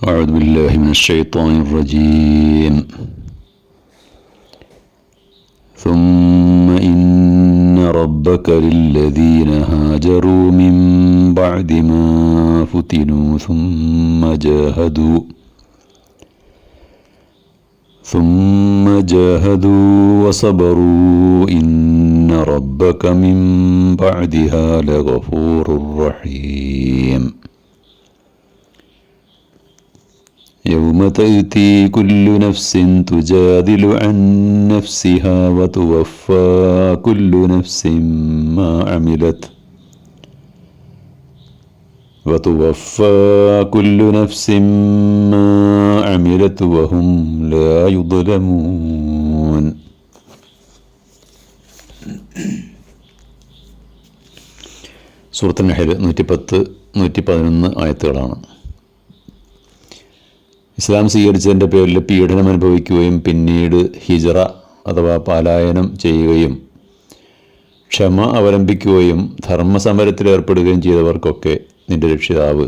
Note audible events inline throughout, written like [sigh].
أعوذ بالله من الشيطان الرجيم. ثم إن ربك للذين هاجروا من بعد ما فتنوا ثم جاهدوا ثم جاهدوا وصبروا. إن ربك من بعدها لغفور رحيم. يوم تأتي كل نفس تجادل عن نفسها وتوفى كل نفس ما عملت وتوفى كل نفس ما عملت وهم لا يظلمون സൂറത്ത് നഹൽ നൂറ്റി പത്ത് നൂറ്റി പതിനൊന്ന് ആയത്തുകളാണ് ഇസ്ലാം സ്വീകരിച്ചതിന്റെ പേരിൽ പീഡനം അനുഭവിക്കുകയും പിന്നീട് ഹിജറ അഥവാ പലായനം ചെയ്യുകയും ക്ഷമ അവലംബിക്കുകയും ധർമ്മസമരത്തിൽ ഏർപ്പെടുകയും ചെയ്തവർക്കൊക്കെ നിന്റെ രക്ഷിതാവ്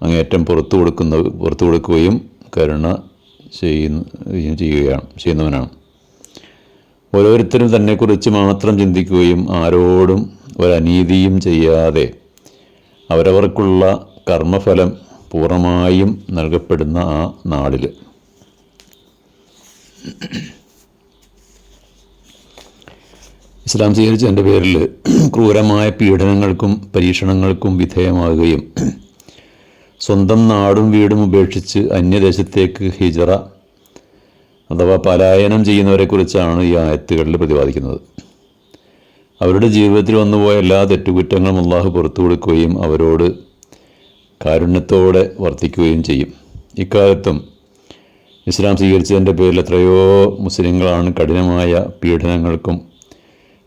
അങ്ങേറ്റം പുറത്തു കൊടുക്കുന്ന പുറത്തു കൊടുക്കുകയും കരുണ ചെയ്യുന്ന ചെയ്യുകയാണ് ചെയ്യുന്നവനാണ്. ഓരോരുത്തരും തന്നെക്കുറിച്ച് മാത്രം ചിന്തിക്കുകയും ആരോടും ഒരനീതിയും ചെയ്യാതെ അവരവർക്കുള്ള കർമ്മഫലം പൂർണമായും നൽകപ്പെടുന്ന ആ നാളിൽ ഇസ്ലാം സ്വീകരിച്ചതിന്റെ പേരിൽ ക്രൂരമായ പീഡനങ്ങൾക്കും പരീക്ഷണങ്ങൾക്കും വിധേയമാകുകയും സ്വന്തം നാടും വീടും ഉപേക്ഷിച്ച് അന്യദേശത്തേക്ക് ഹിജറ അഥവാ പലായനം ചെയ്യുന്നവരെക്കുറിച്ചാണ് ഈ ആയത്തുകളിൽ പ്രതിപാദിക്കുന്നത്. അവരുടെ ജീവിതത്തിൽ വന്നുപോയ എല്ലാ തെറ്റുകുറ്റങ്ങളും അള്ളാഹു പുറത്തു കൊടുക്കുകയും അവരോട് കാരുണ്യത്തോടെ വർത്തിക്കുകയും ചെയ്യും. ഇക്കാലത്തും ഇസ്ലാം സ്വീകരിച്ചതിന്റെ പേരിൽ എത്രയോ മുസ്ലിങ്ങളാണ് കഠിനമായ പീഡനങ്ങൾക്കും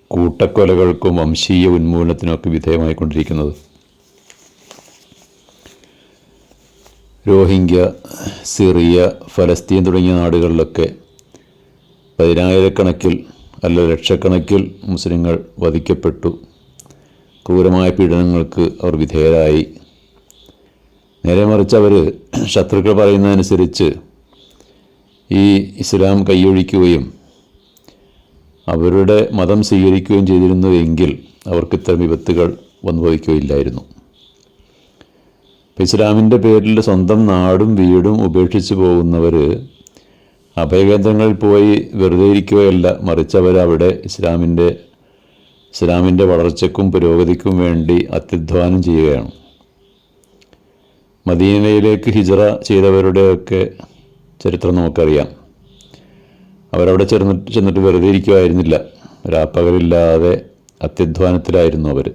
കൂട്ടക്കൊലകൾക്കും വംശീയ ഉന്മൂലനത്തിനൊക്കെ വിധേയമായിക്കൊണ്ടിരിക്കുന്നത്. രോഹിംഗ്യ സിറിയ ഫലസ്തീൻ തുടങ്ങിയ നാടുകളിലൊക്കെ പതിനായിരക്കണക്കിൽ അല്ല ലക്ഷക്കണക്കിൽ മുസ്ലിങ്ങൾ വധിക്കപ്പെട്ടു. ക്രൂരമായ പീഡനങ്ങൾക്ക് അവർ വിധേയരായി. നേരെ മറിച്ച് അവർ ശത്രുക്കൾ പറയുന്നതനുസരിച്ച് ഈ ഇസ്ലാം കൈയൊഴിക്കുകയും അവരുടെ മതം സ്വീകരിക്കുകയും ചെയ്തിരുന്നു എങ്കിൽ അവർക്ക് ഇത്തരം വിപത്തുകൾ വന്നുഭവിക്കുകയില്ലായിരുന്നു ഇസ്ലാമിന്റെ പേരിൽ സ്വന്തം നാടും വീടും ഉപേക്ഷിച്ച് പോകുന്നവർ അഭയകേന്ദ്രങ്ങളിൽ പോയി വെറുതെ ഇരിക്കുകയല്ല മറിച്ച് അവരവിടെ ഇസ്ലാമിന്റെ ഇസ്ലാമിന്റെ വളർച്ചയ്ക്കും പുരോഗതിക്കും വേണ്ടി അത്യധ്വാനം ചെയ്യുകയാണ്. മദീനയിലേക്ക് ഹിജറ ചെയ്തവരുടെയൊക്കെ ചരിത്രം നമുക്കറിയാം. അവരവിടെ ചെന്ന് ചെന്നിട്ട് വെറുതെ ഇരിക്കുമായിരുന്നില്ല രാപ്പകലില്ലാതെ അത്യധ്വാനത്തിലായിരുന്നു അവർ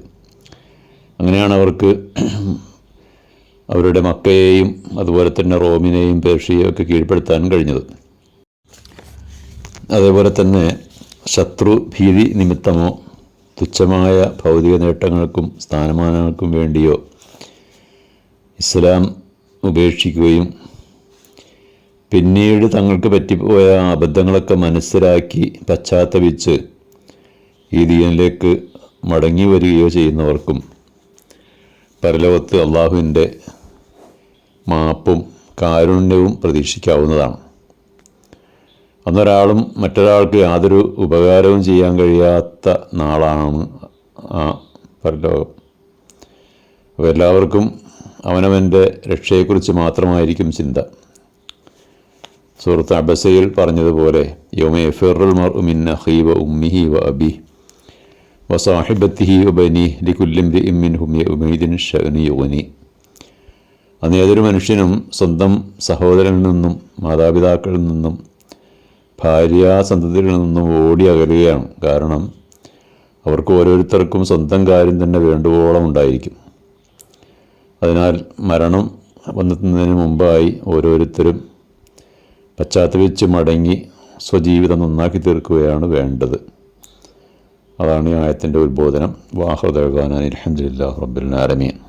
അങ്ങനെയാണ് അവർക്ക് [clears throat] അവരുടെ മക്കയെയും അതുപോലെ തന്നെ റോമിനെയും പേർഷ്യയും ഒക്കെ കീഴ്പ്പെടുത്താൻ കഴിഞ്ഞത്. അതേപോലെ തന്നെ ശത്രു ഭീതി നിമിത്തമോ തുച്ഛമായ ഭൗതിക നേട്ടങ്ങൾക്കും സ്ഥാനമാനങ്ങൾക്കും വേണ്ടിയോ ഇസ്ലാം ഉപേക്ഷിക്കുകയും പിന്നീട് തങ്ങൾക്ക് പറ്റിപ്പോയ അബദ്ധങ്ങളൊക്കെ മനസ്സിലാക്കി പശ്ചാത്തപിച്ച് ഈ ദീനിലേക്ക് മടങ്ങി വരികയോ ചെയ്യുന്നവർക്കും പരലോകത്ത് അള്ളാഹുവിന്റെ മാപ്പും കാരുണ്യവും പ്രതീക്ഷിക്കാവുന്നതാണ്. അന്നൊരാളും മറ്റൊരാൾക്ക് യാതൊരു ഉപകാരവും ചെയ്യാൻ കഴിയാത്ത നാളാണ് ആ പരലോകം. അപ്പോൾ എല്ലാവർക്കും അവനവന്റെ രക്ഷയെക്കുറിച്ച് മാത്രമായിരിക്കും ചിന്ത. സുഹൃത്ത് അബസയിൽ പറഞ്ഞതുപോലെ യോമ ഫെറുൽ മർ മിന്ന ഹീവ ഉമ്മിഹി വ അബി വ സാഹിബത്തിഹി വ ബനി ലിക്കുല്ലിം ഇമ്മിൻ ഹുമിയ ഉമീദിൻ ഷനി യുവനി അന്ന് ഏതൊരു മനുഷ്യനും സ്വന്തം സഹോദരനിൽ നിന്നും മാതാപിതാക്കളിൽ നിന്നും ഭാര്യ സന്തതികളിൽ നിന്നും ഓടി അകലുകയാണ്. കാരണം അവർക്ക് ഓരോരുത്തർക്കും സ്വന്തം കാര്യം തന്നെ വേണ്ടുവോളം ഉണ്ടായിരിക്കും. അതിനാൽ മരണം വന്നെത്തുന്നതിന് മുമ്പായി ഓരോരുത്തരും പശ്ചാത്തപിച്ച് മടങ്ങി സ്വജീവിതം നന്നാക്കി തീർക്കുകയാണ് വേണ്ടത്. അതാണ് ഈ ആയത്തിന്റെ ഉത്ബോധനം. വാഹൃദാൻ അലഹമുല്ലാ റബ്ബുൽ ആലമീൻ.